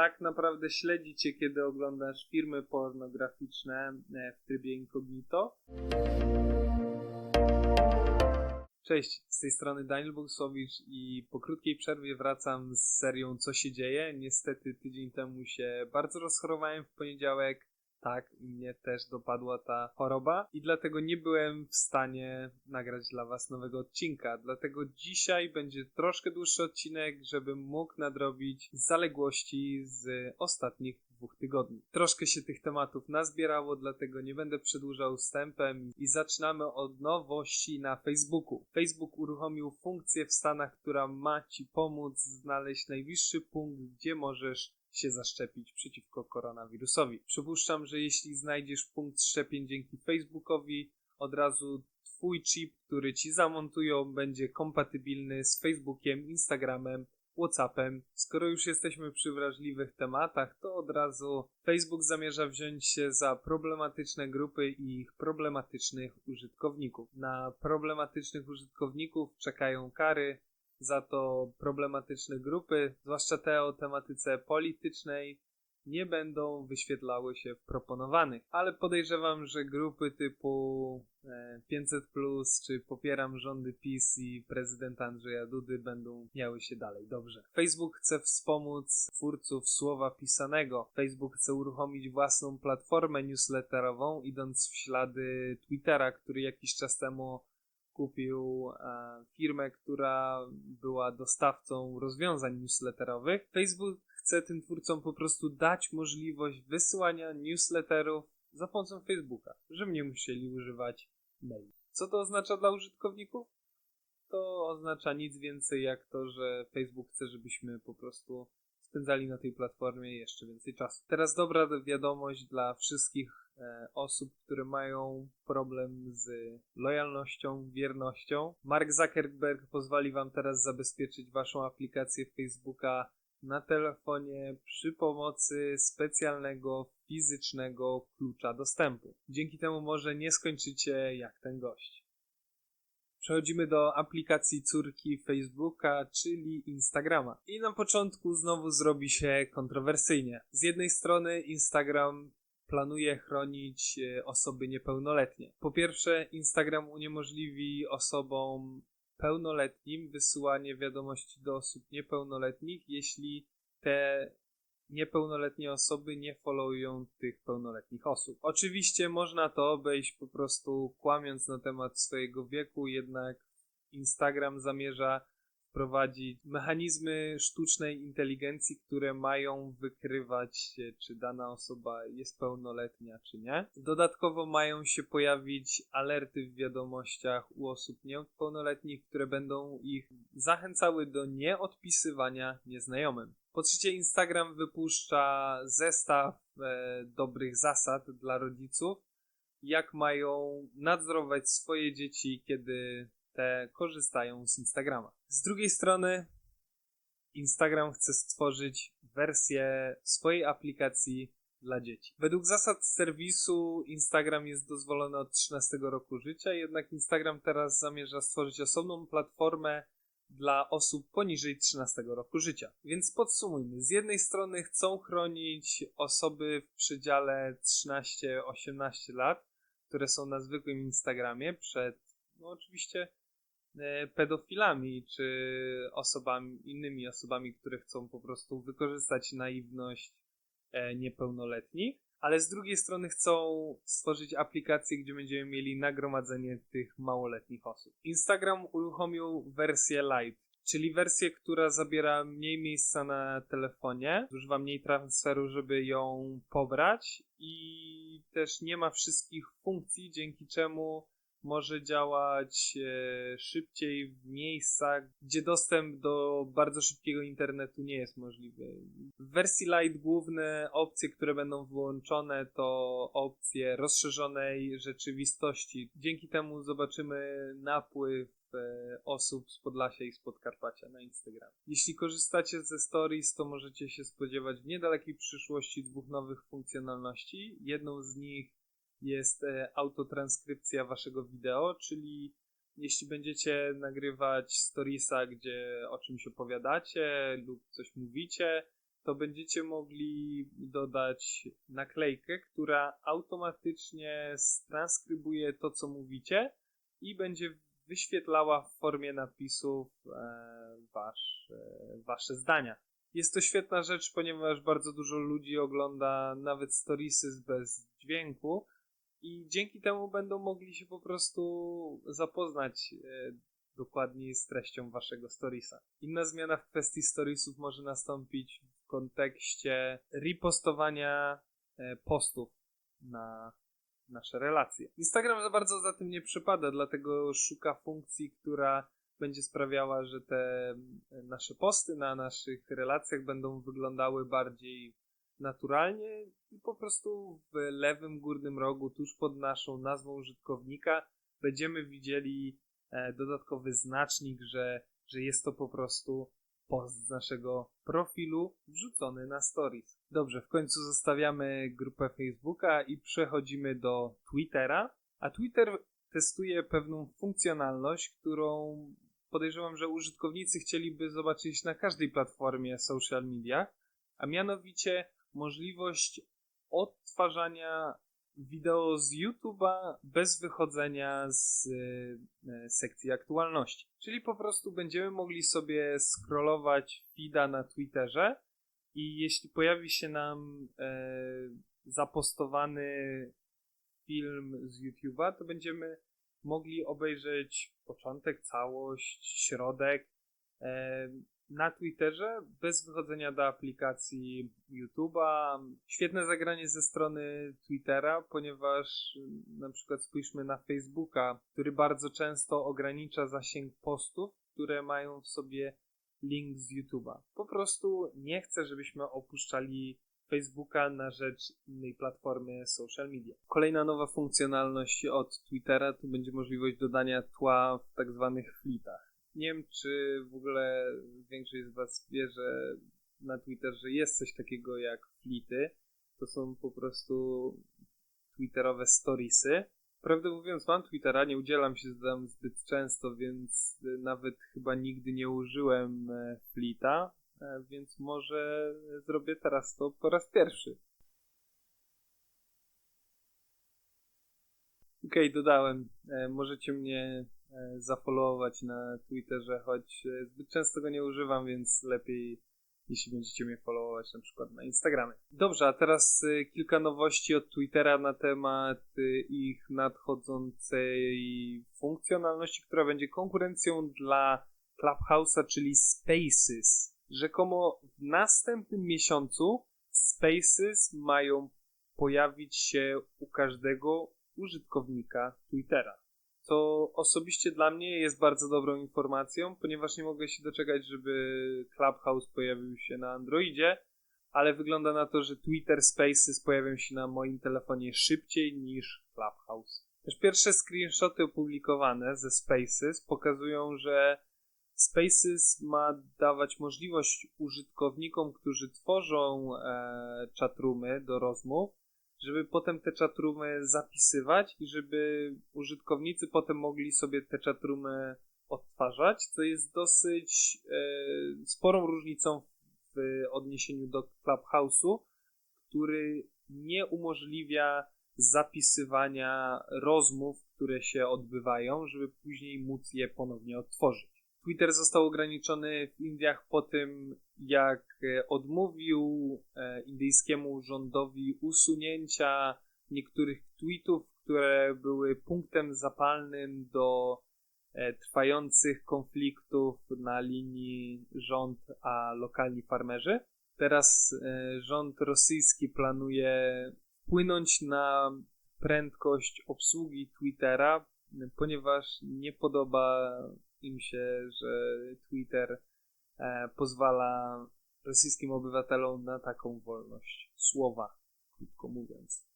tak naprawdę śledzi cię, kiedy oglądasz filmy pornograficzne e, w trybie incognito. Cześć, z tej strony Daniel Bogusowicz i po krótkiej przerwie wracam z serią Co się dzieje. Niestety tydzień temu się bardzo rozchorowałem w poniedziałek. Tak, mnie też dopadła ta choroba i dlatego nie byłem w stanie nagrać dla Was nowego odcinka. Dlatego dzisiaj będzie troszkę dłuższy odcinek, żebym mógł nadrobić zaległości z ostatnich dwóch tygodni. Troszkę się tych tematów nazbierało, dlatego nie będę przedłużał wstępem i zaczynamy od nowości na Facebooku. Facebook uruchomił funkcję w Stanach, która ma Ci pomóc znaleźć najbliższy punkt, gdzie możesz się zaszczepić przeciwko koronawirusowi. Przypuszczam, że jeśli znajdziesz punkt szczepień dzięki Facebookowi, od razu Twój chip, który Ci zamontują, będzie kompatybilny z Facebookiem, Instagramem, WhatsAppem. Skoro już jesteśmy przy wrażliwych tematach, to od razu Facebook zamierza wziąć się za problematyczne grupy i ich problematycznych użytkowników. Na problematycznych użytkowników czekają kary, za to problematyczne grupy, zwłaszcza te o tematyce politycznej, nie będą wyświetlały się w proponowanych. Ale podejrzewam, że grupy typu 500 plus czy popieram rządy PiS i prezydenta Andrzeja Dudy będą miały się dalej dobrze. Facebook chce wspomóc twórców słowa pisanego. Facebook chce uruchomić własną platformę newsletterową, idąc w ślady Twittera, który jakiś czas temu kupił e, firmę, która była dostawcą rozwiązań newsletterowych. Facebook chce tym twórcom po prostu dać możliwość wysyłania newsletterów za pomocą Facebooka, żeby nie musieli używać maili. Co to oznacza dla użytkowników? To oznacza nic więcej jak to, że Facebook chce, żebyśmy po prostu spędzali na tej platformie jeszcze więcej czasu. Teraz dobra wiadomość dla wszystkich osób, które mają problem z lojalnością, wiernością. Mark Zuckerberg pozwoli Wam teraz zabezpieczyć Waszą aplikację Facebooka na telefonie przy pomocy specjalnego fizycznego klucza dostępu. Dzięki temu może nie skończycie jak ten gość. Przechodzimy do aplikacji córki Facebooka, czyli Instagrama. I na początku znowu zrobi się kontrowersyjnie. Z jednej strony Instagram planuje chronić e, osoby niepełnoletnie. Po pierwsze, Instagram uniemożliwi osobom pełnoletnim wysyłanie wiadomości do osób niepełnoletnich, jeśli te niepełnoletnie osoby nie followują tych pełnoletnich osób. Oczywiście można to obejść po prostu kłamiąc na temat swojego wieku, jednak Instagram zamierza wprowadzić mechanizmy sztucznej inteligencji, które mają wykrywać, czy dana osoba jest pełnoletnia, czy nie. Dodatkowo mają się pojawić alerty w wiadomościach u osób niepełnoletnich, które będą ich zachęcały do nieodpisywania nieznajomym. Po trzecie, Instagram wypuszcza zestaw e, dobrych zasad dla rodziców, jak mają nadzorować swoje dzieci, kiedy te korzystają z Instagrama. Z drugiej strony, Instagram chce stworzyć wersję swojej aplikacji dla dzieci. Według zasad serwisu Instagram jest dozwolony od 13 roku życia, jednak Instagram teraz zamierza stworzyć osobną platformę dla osób poniżej 13 roku życia. Więc podsumujmy. Z jednej strony chcą chronić osoby w przedziale 13-18 lat, które są na zwykłym Instagramie przed, no oczywiście, pedofilami czy osobami, innymi osobami, które chcą po prostu wykorzystać naiwność e, niepełnoletnich ale z drugiej strony chcą stworzyć aplikację, gdzie będziemy mieli nagromadzenie tych małoletnich osób. Instagram uruchomił wersję Lite, czyli wersję, która zabiera mniej miejsca na telefonie, używa mniej transferu, żeby ją pobrać i też nie ma wszystkich funkcji, dzięki czemu może działać e, szybciej w miejscach, gdzie dostęp do bardzo szybkiego internetu nie jest możliwy. W wersji Lite główne opcje, które będą wyłączone, to opcje rozszerzonej rzeczywistości. Dzięki temu zobaczymy napływ e, osób z Podlasia i z Podkarpacia na Instagram. Jeśli korzystacie ze Stories, to możecie się spodziewać w niedalekiej przyszłości dwóch nowych funkcjonalności. Jedną z nich jest e, autotranskrypcja waszego wideo, czyli jeśli będziecie nagrywać storiesa, gdzie o czymś opowiadacie lub coś mówicie, to będziecie mogli dodać naklejkę, która automatycznie transkrybuje to, co mówicie i będzie wyświetlała w formie napisów e, wasz, e, wasze zdania. Jest to świetna rzecz, ponieważ bardzo dużo ludzi ogląda nawet storiesy bez dźwięku i dzięki temu będą mogli się po prostu zapoznać e, dokładniej z treścią waszego storiesa. Inna zmiana w kwestii storiesów może nastąpić w kontekście repostowania e, postów na nasze relacje. Instagram za bardzo za tym nie przypada, dlatego szuka funkcji, która będzie sprawiała, że te nasze posty na naszych relacjach będą wyglądały bardziej naturalnie i po prostu w lewym górnym rogu, tuż pod naszą nazwą użytkownika, będziemy widzieli e, dodatkowy znacznik, że, że jest to po prostu post z naszego profilu wrzucony na stories. Dobrze, w końcu zostawiamy grupę Facebooka i przechodzimy do Twittera. A Twitter testuje pewną funkcjonalność, którą podejrzewam, że użytkownicy chcieliby zobaczyć na każdej platformie social media, a mianowicie możliwość odtwarzania wideo z YouTube'a bez wychodzenia z e, sekcji aktualności. Czyli po prostu będziemy mogli sobie scrollować feeda na Twitterze i jeśli pojawi się nam e, zapostowany film z YouTube'a, to będziemy mogli obejrzeć początek, całość, środek e, na Twitterze bez wychodzenia do aplikacji YouTube'a. Świetne zagranie ze strony Twittera, ponieważ na przykład spójrzmy na Facebooka, który bardzo często ogranicza zasięg postów, które mają w sobie link z YouTube'a. Po prostu nie chcę, żebyśmy opuszczali Facebooka na rzecz innej platformy social media. Kolejna nowa funkcjonalność od Twittera to będzie możliwość dodania tła w tak zwanych flitach. Nie wiem, czy w ogóle większość z Was wie, że na Twitterze jest coś takiego jak flity. To są po prostu twitterowe storiesy. Prawdę mówiąc, mam Twittera, nie udzielam się tam zbyt często, więc nawet chyba nigdy nie użyłem e, flita, e, więc może zrobię teraz to po raz pierwszy. Okej, okay, dodałem. E, możecie mnie zafollowować na Twitterze, choć zbyt często go nie używam, więc lepiej jeśli będziecie mnie followować na przykład na Instagramie. Dobrze, a teraz y, kilka nowości od Twittera na temat ich nadchodzącej funkcjonalności, która będzie konkurencją dla Clubhouse'a, czyli Spaces. Rzekomo w następnym miesiącu Spaces mają pojawić się u każdego użytkownika Twittera to osobiście dla mnie jest bardzo dobrą informacją, ponieważ nie mogę się doczekać, żeby Clubhouse pojawił się na Androidzie, ale wygląda na to, że Twitter Spaces pojawią się na moim telefonie szybciej niż Clubhouse. Też pierwsze screenshoty opublikowane ze Spaces pokazują, że Spaces ma dawać możliwość użytkownikom, którzy tworzą e, chatroomy do rozmów, żeby potem te chatrumy zapisywać i żeby użytkownicy potem mogli sobie te chatrumy odtwarzać, co jest dosyć e, sporą różnicą w odniesieniu do Clubhouse'u, który nie umożliwia zapisywania rozmów, które się odbywają, żeby później móc je ponownie odtworzyć. Twitter został ograniczony w Indiach po tym, jak e, odmówił e, indyjskiemu rządowi usunięcia niektórych tweetów, które były punktem zapalnym do e, trwających konfliktów na linii rząd a lokalni farmerzy. Teraz rząd rosyjski planuje wpłynąć na prędkość obsługi Twittera, ponieważ nie podoba im się, że Twitter pozwala rosyjskim obywatelom na taką wolność słowa, krótko mówiąc.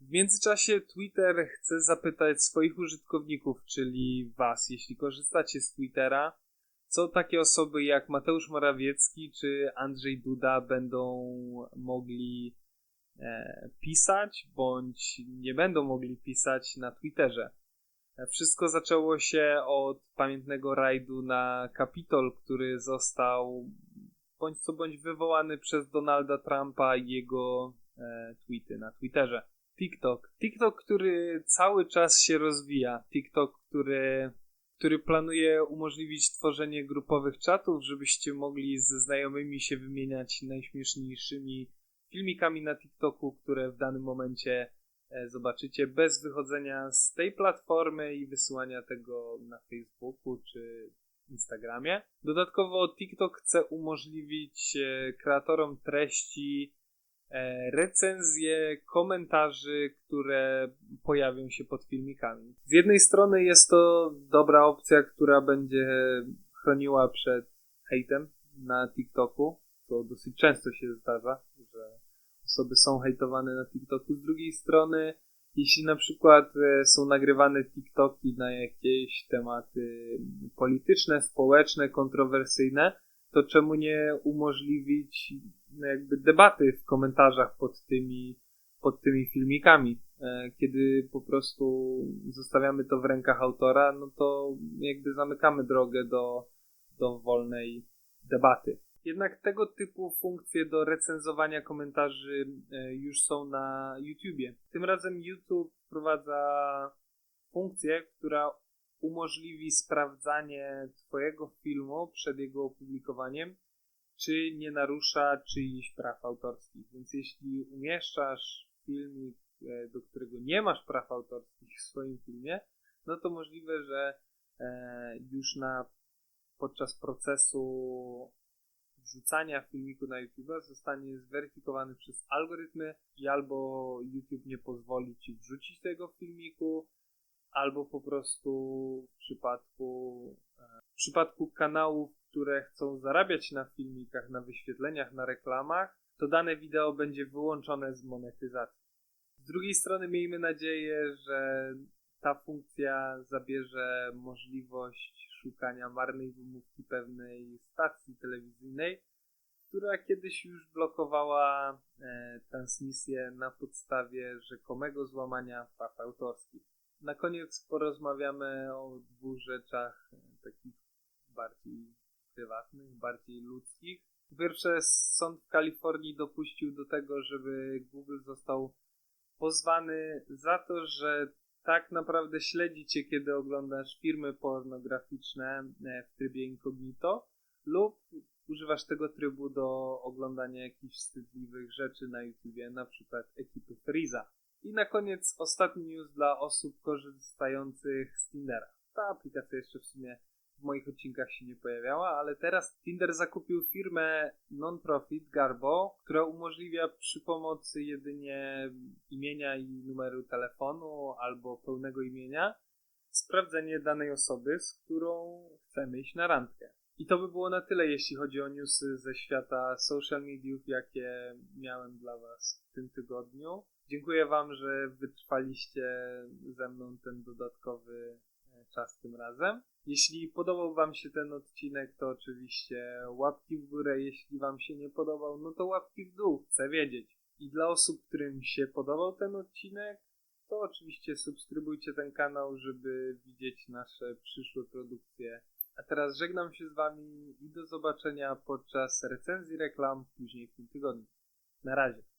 W międzyczasie Twitter chce zapytać swoich użytkowników, czyli Was, jeśli korzystacie z Twittera, co takie osoby jak Mateusz Morawiecki czy Andrzej Duda będą mogli e, pisać, bądź nie będą mogli pisać na Twitterze. Wszystko zaczęło się od pamiętnego rajdu na Kapitol, który został bądź co bądź wywołany przez Donalda Trumpa i jego e, tweety na Twitterze. TikTok. TikTok, który cały czas się rozwija. TikTok, który, który planuje umożliwić tworzenie grupowych czatów, żebyście mogli ze znajomymi się wymieniać najśmieszniejszymi filmikami na TikToku, które w danym momencie zobaczycie bez wychodzenia z tej platformy i wysyłania tego na Facebooku czy Instagramie. Dodatkowo TikTok chce umożliwić e, kreatorom treści e, recenzje komentarzy, które pojawią się pod filmikami. Z jednej strony jest to dobra opcja, która będzie chroniła przed hejtem na TikToku, co dosyć często się zdarza, osoby są hejtowane na TikToku. Z drugiej strony, jeśli na przykład e, są nagrywane TikToki na jakieś tematy polityczne, społeczne, kontrowersyjne, to czemu nie umożliwić no, jakby debaty w komentarzach pod tymi, pod tymi filmikami? E, Kiedy po prostu zostawiamy to w rękach autora, no to jakby zamykamy drogę do, do wolnej debaty. Jednak tego typu funkcje do recenzowania komentarzy e, już są na YouTubie. Tym razem YouTube wprowadza funkcję, która umożliwi sprawdzanie Twojego filmu przed jego opublikowaniem, czy nie narusza czyichś praw autorskich. Więc jeśli umieszczasz filmik, e, do którego nie masz praw autorskich w swoim filmie, no to możliwe, że e, już na podczas procesu wrzucania filmiku na YouTube zostanie zweryfikowany przez algorytmy i albo YouTube nie pozwoli ci wrzucić tego filmiku, albo po prostu w przypadku, e, w przypadku kanałów, które chcą zarabiać na filmikach, na wyświetleniach, na reklamach, to dane wideo będzie wyłączone z monetyzacji. Z drugiej strony miejmy nadzieję, że ta funkcja zabierze możliwość szukania marnej wymówki pewnej stacji telewizyjnej, która kiedyś już blokowała e, transmisję na podstawie rzekomego złamania praw autorskich. Na koniec porozmawiamy o dwóch rzeczach e, takich bardziej prywatnych, bardziej ludzkich. Po pierwsze, sąd w Kalifornii dopuścił do tego, żeby Google został pozwany za to, że tak naprawdę śledzi cię, kiedy oglądasz filmy pornograficzne e, w trybie incognito lub używasz tego trybu do oglądania jakichś wstydliwych rzeczy na YouTubie, na przykład ekipy Freeza. I na koniec ostatni news dla osób korzystających z Tindera. Ta aplikacja jeszcze w sumie w moich odcinkach się nie pojawiała, ale teraz Tinder zakupił firmę non-profit Garbo, która umożliwia przy pomocy jedynie imienia i numeru telefonu albo pełnego imienia sprawdzenie danej osoby, z którą chcemy iść na randkę. I to by było na tyle, jeśli chodzi o newsy ze świata social mediów, jakie miałem dla Was w tym tygodniu. Dziękuję Wam, że wytrwaliście ze mną ten dodatkowy czas tym razem. Jeśli podobał Wam się ten odcinek, to oczywiście łapki w górę. Jeśli Wam się nie podobał, no to łapki w dół, chcę wiedzieć. I dla osób, którym się podobał ten odcinek, to oczywiście subskrybujcie ten kanał, żeby widzieć nasze przyszłe produkcje. A teraz żegnam się z Wami i do zobaczenia podczas recenzji reklam później w tym tygodniu. Na razie.